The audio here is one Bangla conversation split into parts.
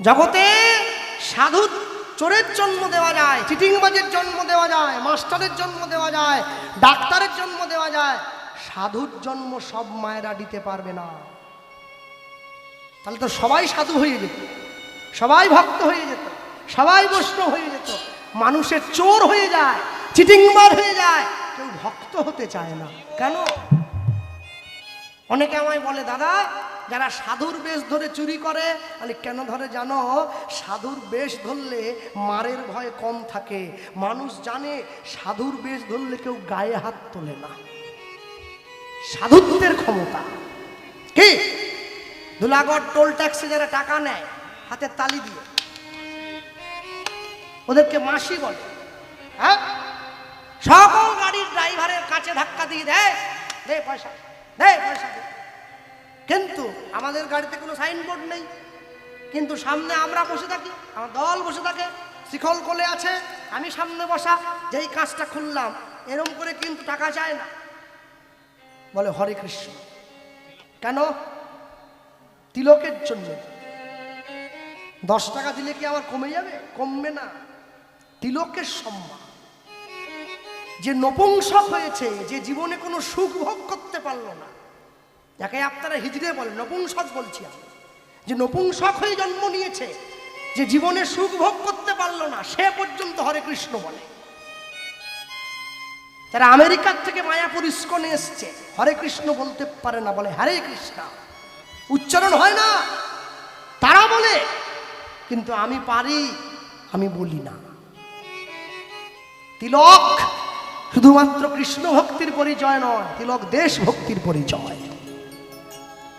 জগতে সাধু চোরের জন্ম দেওয়া যায়, চিটিংবাজের জন্ম দেওয়া যায়, মাস্টারের জন্ম দেওয়া যায়, ডাক্তারের জন্ম দেওয়া যায়, সাধুর জন্ম সব মায়েরা দিতে পারবে না। তাহলে তো সবাই সাধু হয়ে যেত, সবাই ভক্ত হয়ে যেত, সবাই বৈষ্ণব হয়ে যেত, মানুষের চোর হয়ে যায় চিটিংবার হয়ে যায়, কেউ ভক্ত হতে চায় না। কেন? অনেকে আমায় বলে, দাদা যারা সাধুর বেশ ধরে চুরি করে আমি কেন ধরে জানো? সাধুর বেশ ধরলে মারের ভয় কম থাকে। মানুষ জানে সাধুর বেশ ধরলে কেউ গায়ে হাত তোলে না। সাধুত্বের ক্ষমতা। কি? ধুলাগড় টোল ট্যাক্সে যারা টাকা নেয় হাতের তালি দিয়ে। ওদেরকে মাসি বলে। হ্যাঁ? সকল গাড়ির ড্রাইভারের কাছে ধাক্কা দিয়ে দেয় দে পয়সা দে পয়সা দে। কিন্তু আমাদের গাড়িতে কোনো সাইনবোর্ড নেই। কিন্তু সামনে আমরা বসে থাকি, আমার দল বসে থাকে, শিখল কোলে আছে, আমি সামনে বসা, যেই কাজটা খুললাম, এরম করে কিন্তু টাকা চায় না। বলে, হরে কৃষ্ণ, কেন? তিলকের জন্য। দশ টাকা দিলে কি আমার কমে যাবে? কমবে না। তিলকের সম্মান। যে নপুংসক হয়েছে, যে জীবনে কোনো সুখ ভোগ করতে পারল না যাকে আপনারা হিজড়ে বলেন, নপুংসক বলছি আমি। যে নপুংসক হয়ে জন্ম নিয়েছে, যে জীবনে সুখ ভোগ করতে পারল না, সে পর্যন্ত হরে কৃষ্ণ বলে। যারা আমেরিকার থেকে মায়াপুর ইস্কনে এসছে, হরে কৃষ্ণ বলতে পারে না, বলে হরে কৃষ্ণ। উচ্চারণ হয় না, তারা বলে, কিন্তু আমি পারি, আমি বলি না। তিলক শুধুমাত্র কৃষ্ণ ভক্তির পরিচয় নয়, তিলক দেশ ভক্তির পরিচয়।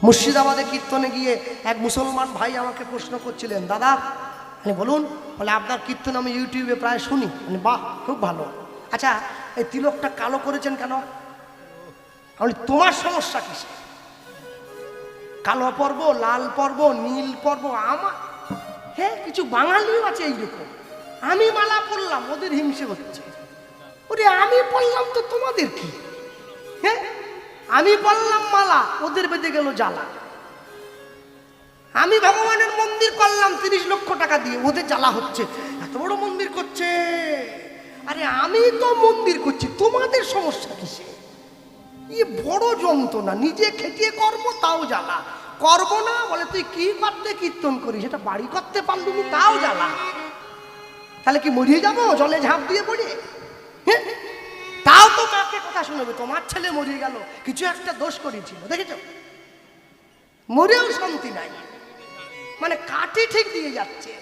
মুর্শিদাবাদে কীর্তনে গিয়ে এক মুসলমান ভাই আমাকে প্রশ্ন করছিলেন, দাদা মানে বলুন, বলে আপনার কীর্তন আমি ইউটিউবে প্রায় শুনি। মানে বাহ, খুব ভালো। আচ্ছা এই তিলকটা কালো করেছেন কেন? আমি তোমার সমস্যা কিসে কালো পর্ব, লাল পর্ব, নীল পর্ব, আমার হ্যাঁ কিছু বাঙালিও আছে এইরকম। আমি মালা পড়লাম ওদের হিংসে হচ্ছে। ওরে, আমি পড়লাম তো তোমাদের কি? হ্যাঁ আমি পড়লাম মালা ওদের বেঁধে গেল জ্বালা। আমি ভগবানের মন্দির করলাম তিরিশ লক্ষ টাকা দিয়ে ওদের জ্বালা হচ্ছে। এত বড় মন্দির করছে। আরে আমি তো মন্দির করছি তোমাদের সমস্যা কিসে ই বড় যন্ত্রণা নিজে খেটিয়ে কর্ম তাও জ্বালা। করব না বলে তুই কি করতে কীর্তন করিস সেটা বাড়ি করতে পারলি নি, তাও জ্বালা। তাহলে কি মরিয়ে যাব জলে ঝাঁপ দিয়ে পড়ে? হ্যাঁ? তাও তো মাকে কথা শুনবে? তোমার ছেলে মরিয়ে গেল। কিছু একটা দোষ করেছিল, দেখেছ? মরেও শান্তি নাই। মানে কাটি ঠিক দিয়ে যাচ্ছে।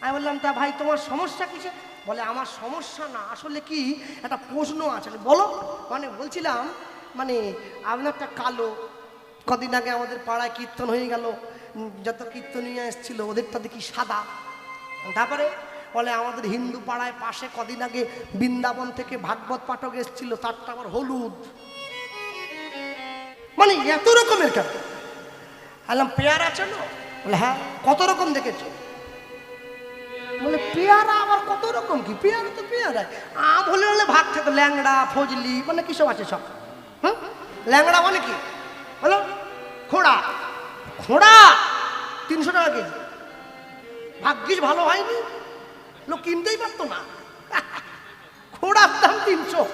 আমি বললাম, তা ভাই, তোমার সমস্যা কিসে? বলে, আমার সমস্যা না, আসলে কি? একটা প্রশ্ন আছে। বলো মানে বলছিলাম মানে আপনারটা কালো। কদিন আগে আমাদের পাড়ায় কীর্তন হয়ে গেল। যত কীর্তনীয় এসেছিল, ওদেরটা দেখি সাদা। তারপরে বলে, আমাদের হিন্দু পাড়ায় পাশে কদিন আগে বৃন্দাবন থেকে ভাগবত পাঠক এসেছিল, তারটা আবার হলুদ। মানে এত রকমের কেন? বললাম, পেয়ার আছে না? বলে হ্যাঁ কত রকম দেখেছ? বলে, পেয়ারা আবার কত রকম কি? পেয়ারা তো পেয়ারা আম হলে হলে ভাগ থাকে, ল্যাংড়া, ফজলি মানে কি সব আছে সব? হ্যাঁ ল্যাংড়া মানে কি? বলো, খোড়া খোড়া, তিনশো টাকা কেজি। ভাগ্যিস ভালো হয়নি। লোক কিনতেই পারতো না। খোড়ার দাম তিনশো।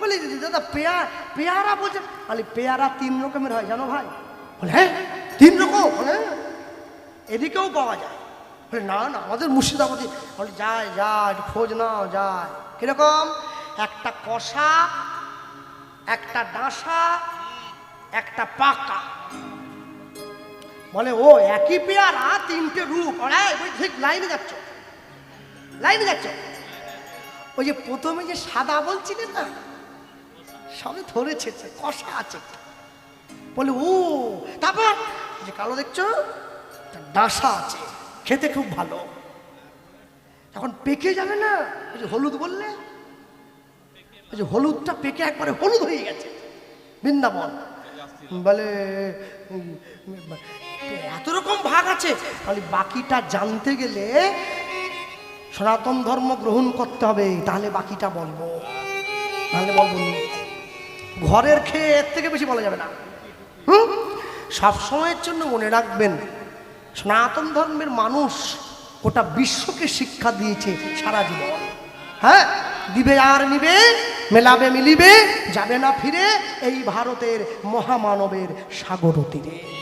বলি দাদা পেয়ারা পেয়ারা বলছে। বলি পেয়ারা তিন রকমের হয় জানো ভাই? বলে হ্যাঁ তিন রকম? বলে "হ্যাঁ, এদিকেও পাওয়া যায়। বলে না না আমাদের মুর্শিদাবাদে। বলে যায় যায় খোঁজ নাও যায়। কীরকম? একটা কষা একটা ডাঁসা একটা পাকা। বলে ও একই পেয়ারা তিনটে রূপ। ঠিক লাইনে যাচ্ছ। লাইনে যাচ্ছ ওই যে প্রথমে যে সাদা বলছিলেন না, সবে ধরেছে কষা আছে। বলে, ও, তারপর? যে কালো দেখছ? ডাসা আছে, খেতে খুব ভালো। এখন পেকে যাবে না? ওই যে হলুদ বললে? ওই যে হলুদটা পেকে একবারে হলুদ হয়ে গেছে। বৃন্দাবন। বলে এত রকম ভাগ আছে। বলে, বাকিটা জানতে গেলে সনাতন ধর্ম গ্রহণ করতে হবে, তাহলে বাকিটা বলব। তাহলে বলব ঘরের খেয়ে এর থেকে বেশি বলা যাবে না। হুম? সব সময়ের জন্য মনে রাখবেন, সনাতন ধর্মের মানুষ গোটা বিশ্বকে শিক্ষা দিয়েছে সারা জীবন। হ্যাঁ? দিবে আর নিবে, মেলাবে মিলিবে, যাবে না ফিরে, এই ভারতের মহামানবের সাগর তীরে।